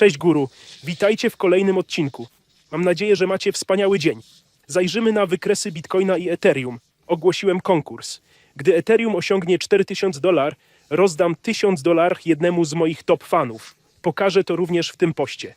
Cześć guru, witajcie w kolejnym odcinku. Mam nadzieję, że macie wspaniały dzień. Zajrzymy na wykresy Bitcoina i Ethereum. Ogłosiłem konkurs. Gdy Ethereum osiągnie 4000 dolar, rozdam 1000 dolar jednemu z moich top fanów. Pokażę to również w tym poście.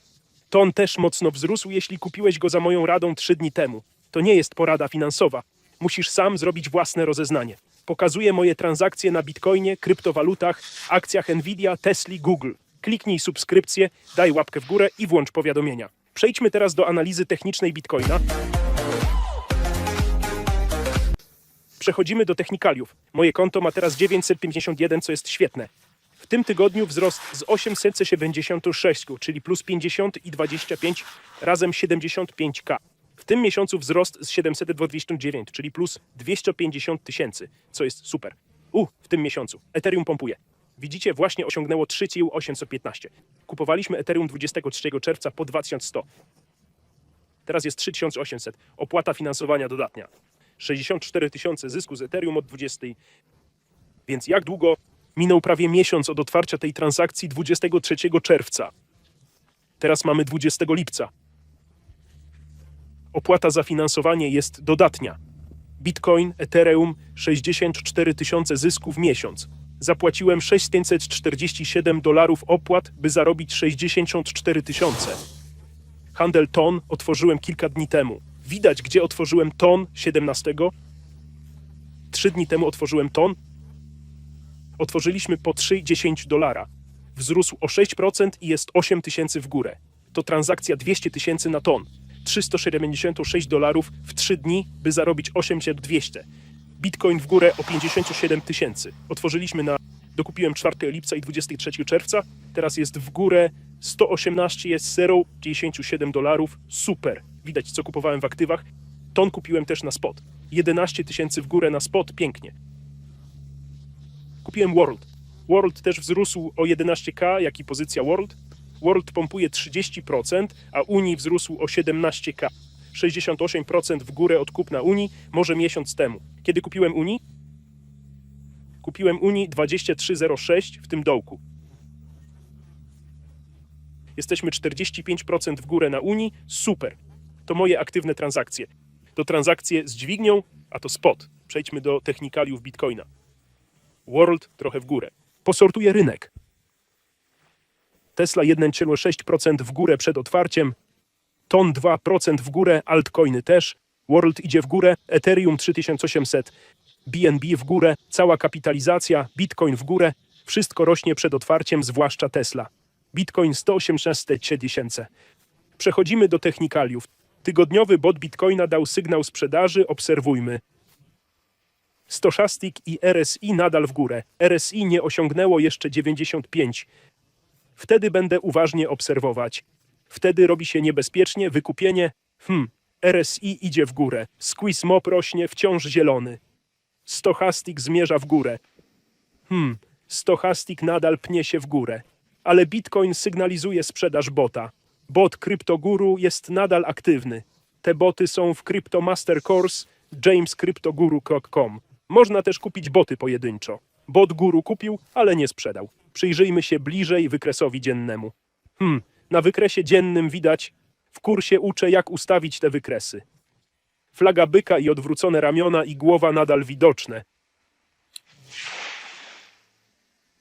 To on też mocno wzrósł, jeśli kupiłeś go za moją radą 3 dni temu. To nie jest porada finansowa. Musisz sam zrobić własne rozeznanie. Pokazuję moje transakcje na Bitcoinie, kryptowalutach, akcjach Nvidia, Tesla, Google. Kliknij subskrypcję, daj łapkę w górę i włącz powiadomienia. Przejdźmy teraz do analizy technicznej Bitcoina. Przechodzimy do technikaliów. Moje konto ma teraz 951, co jest świetne. W tym tygodniu wzrost z 876, czyli plus 50 i 25, razem 75k. W tym miesiącu wzrost z 729, czyli plus 250 tysięcy, co jest super. U, w tym miesiącu. Ethereum pompuje. Widzicie, właśnie osiągnęło 3815. Kupowaliśmy Ethereum 23 czerwca po 2100. Teraz jest 3800. Opłata finansowania dodatnia. 64 tysiące zysku z Ethereum od 20. Więc jak długo? Minął prawie miesiąc od otwarcia tej transakcji 23 czerwca. Teraz mamy 20 lipca. Opłata za finansowanie jest dodatnia. Bitcoin, Ethereum 64 tysiące zysku w miesiąc. Zapłaciłem 647 dolarów opłat, by zarobić 64 tysiące. Handel ton otworzyłem kilka dni temu. Widać, gdzie otworzyłem ton 17. Trzy dni temu otworzyłem ton. Otworzyliśmy po 3,10 dolara. Wzrósł o 6% i jest 8 tysięcy w górę. To transakcja 200 tysięcy na ton. 376 dolarów w 3 dni, by zarobić 8200. Bitcoin w górę o 57 tysięcy. Otworzyliśmy na. Dokupiłem 4 lipca i 23 czerwca. Teraz jest w górę 118 jest 0,97 dolarów. Super. Widać, co kupowałem w aktywach. Ton kupiłem też na spot. 11 tysięcy w górę na spot. Pięknie. Kupiłem World. World też wzrósł o 11k, jak i pozycja World. World pompuje 30%, a Unii wzrósł o 17k. 68% w górę od kupna Unii, może miesiąc temu. Kiedy kupiłem Unii? Kupiłem Unii 2306 w tym dołku. Jesteśmy 45% w górę na Unii. Super. To moje aktywne transakcje. To transakcje z dźwignią, a to spot. Przejdźmy do technikaliów Bitcoina. World trochę w górę. Posortuję rynek. Tesla 1,6% w górę przed otwarciem, Ton 2% w górę, altcoiny też, World idzie w górę, Ethereum 3800, BNB w górę, cała kapitalizacja, Bitcoin w górę, wszystko rośnie przed otwarciem, zwłaszcza Tesla. Bitcoin 118 tysięcy. Przechodzimy do technikaliów. Tygodniowy bot Bitcoina dał sygnał sprzedaży, obserwujmy. Stochastic i RSI nadal w górę. RSI nie osiągnęło jeszcze 95. Wtedy będę uważnie obserwować. Wtedy robi się niebezpiecznie, wykupienie. Hmm, RSI idzie w górę. Squeeze Mop rośnie, wciąż zielony. Stochastic zmierza w górę. Hmm, Stochastic nadal pnie się w górę. Ale Bitcoin sygnalizuje sprzedaż bota. Bot CryptoGuru jest nadal aktywny. Te boty są w Crypto Master Course jamescryptoguru.com. Można też kupić boty pojedynczo. Bot Guru kupił, ale nie sprzedał. Przyjrzyjmy się bliżej wykresowi dziennemu. Hmm, na wykresie dziennym widać, w kursie uczę, jak ustawić te wykresy. Flaga byka i odwrócone ramiona i głowa nadal widoczne.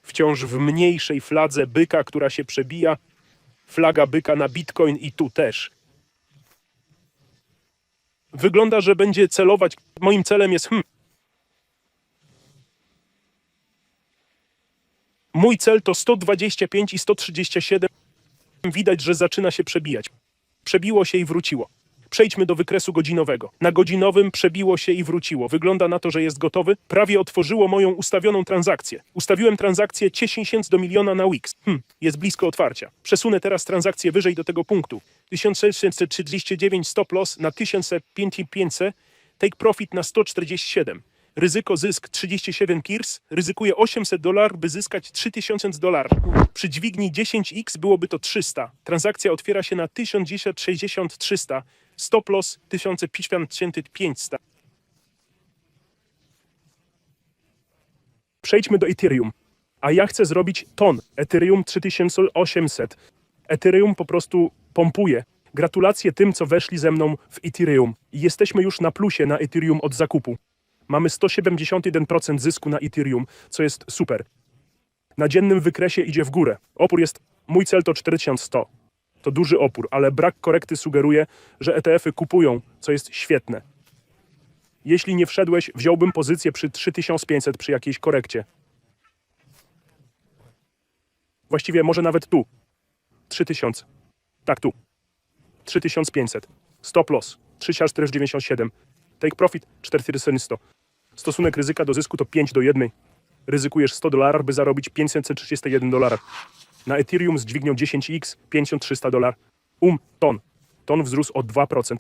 Wciąż w mniejszej fladze byka, która się przebija. Flaga byka na bitcoin i tu też. Wygląda, że będzie celować. Moim celem jest. Hmm, mój cel to 125 i 137. Widać, że zaczyna się przebijać. Przebiło się i wróciło. Przejdźmy do wykresu godzinowego. Na godzinowym przebiło się i wróciło. Wygląda na to, że jest gotowy. Prawie otworzyło moją ustawioną transakcję. Ustawiłem transakcję 10 tysięcy do miliona na Wix. Hm, jest blisko otwarcia. Przesunę teraz transakcję wyżej do tego punktu. 1639 stop loss na 1500, take profit na 147. Ryzyko zysk 37 kirs, ryzykuje 800 dolarów, by zyskać 3000 dolarów. Przy dźwigni 10x byłoby to 300. Transakcja otwiera się na 1060 300. Stop loss 1500. Przejdźmy do Ethereum. A ja chcę zrobić ton Ethereum 3800. Ethereum po prostu pompuje. Gratulacje tym, co weszli ze mną w Ethereum. Jesteśmy już na plusie na Ethereum od zakupu. Mamy 171% zysku na Ethereum, co jest super. Na dziennym wykresie idzie w górę. Opór jest, mój cel to 4100. To duży opór, ale brak korekty sugeruje, że ETF-y kupują, co jest świetne. Jeśli nie wszedłeś, wziąłbym pozycję przy 3500 przy jakiejś korekcie. Właściwie może nawet tu. 3000. Tak, tu. 3500. Stop loss 3497. Take profit 4100. Stosunek ryzyka do zysku to 5 do 1. Ryzykujesz 100 dolarów, by zarobić 531 dolarów. Na Ethereum z dźwignią 10x 5300 dolarów. Um, ton. Ton wzrósł o 2%.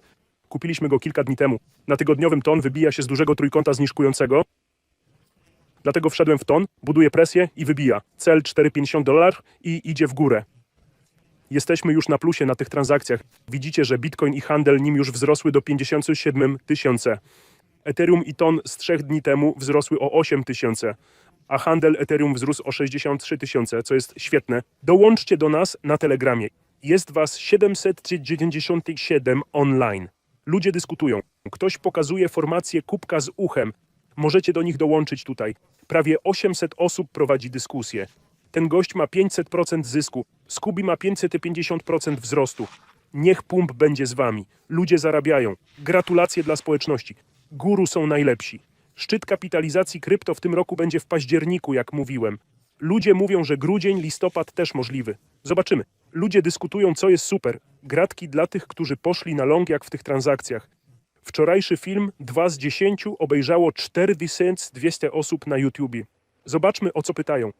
Kupiliśmy go kilka dni temu. Na tygodniowym ton wybija się z dużego trójkąta zniżkującego. Dlatego wszedłem w ton, buduje presję i wybija. Cel 4,50 dolarów i idzie w górę. Jesteśmy już na plusie na tych transakcjach. Widzicie, że Bitcoin i handel nim już wzrosły do 57 tysięcy. Ethereum i ton z trzech dni temu wzrosły o 8 tysięcy, a handel Ethereum wzrósł o 63 tysiące, co jest świetne. Dołączcie do nas na Telegramie. Jest was 797 online. Ludzie dyskutują. Ktoś pokazuje formację kubka z uchem. Możecie do nich dołączyć tutaj. Prawie 800 osób prowadzi dyskusję. Ten gość ma 500% zysku, Skubi ma 550% wzrostu. Niech pump będzie z wami. Ludzie zarabiają. Gratulacje dla społeczności. Guru są najlepsi. Szczyt kapitalizacji krypto w tym roku będzie w październiku, jak mówiłem. Ludzie mówią, że grudzień, listopad też możliwy. Zobaczymy. Ludzie dyskutują, co jest super. Gratki dla tych, którzy poszli na long jak w tych transakcjach. Wczorajszy film 2 z 10 obejrzało 4200 osób na YouTubie. Zobaczmy, o co pytają.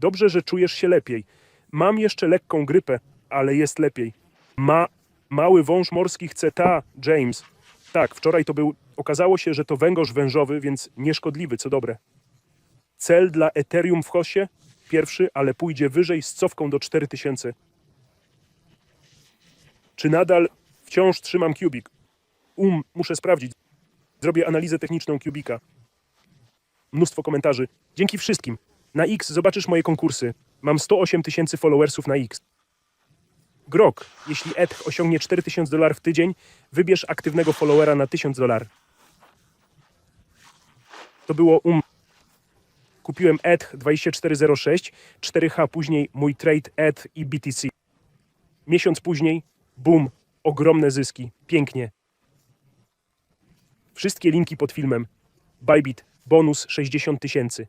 Dobrze, że czujesz się lepiej. Mam jeszcze lekką grypę, ale jest lepiej. Ma mały wąż morski chce ta, James. Tak, wczoraj to był. Okazało się, że to węgorz wężowy, więc nieszkodliwy, co dobre. Cel dla Ethereum w hosie? Pierwszy, ale pójdzie wyżej z cofką do 4000. Czy nadal wciąż trzymam Kubik? Um, muszę sprawdzić. Zrobię analizę techniczną Kubika. Mnóstwo komentarzy. Dzięki wszystkim. Na X zobaczysz moje konkursy. Mam 108 tysięcy followersów na X. Grok, jeśli ETH osiągnie 4000 dolarów w tydzień, wybierz aktywnego followera na 1000 dolarów. To było um. Kupiłem ETH 2406, 4H później mój trade ETH i BTC. Miesiąc później, boom, ogromne zyski, pięknie. Wszystkie linki pod filmem. Bybit, bonus 60 tysięcy.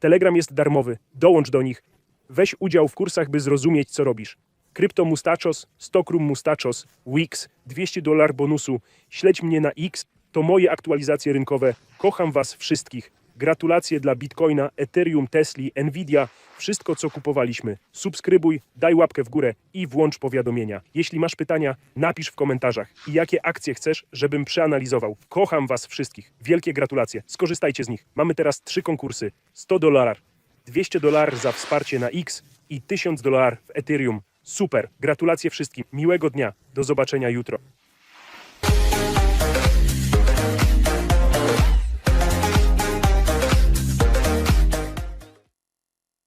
Telegram jest darmowy. Dołącz do nich. Weź udział w kursach, by zrozumieć, co robisz. Krypto Mustachos, Stockroom Mustachos, Wix, 200 dolar bonusu. Śledź mnie na X. To moje aktualizacje rynkowe. Kocham was wszystkich. Gratulacje dla Bitcoina, Ethereum, Tesli, Nvidia. Wszystko, co kupowaliśmy. Subskrybuj, daj łapkę w górę i włącz powiadomienia. Jeśli masz pytania, napisz w komentarzach. I jakie akcje chcesz, żebym przeanalizował. Kocham was wszystkich. Wielkie gratulacje. Skorzystajcie z nich. Mamy teraz trzy konkursy. 100 dolarów, 200 dolarów za wsparcie na X i 1000 dolarów w Ethereum. Super. Gratulacje wszystkim. Miłego dnia. Do zobaczenia jutro.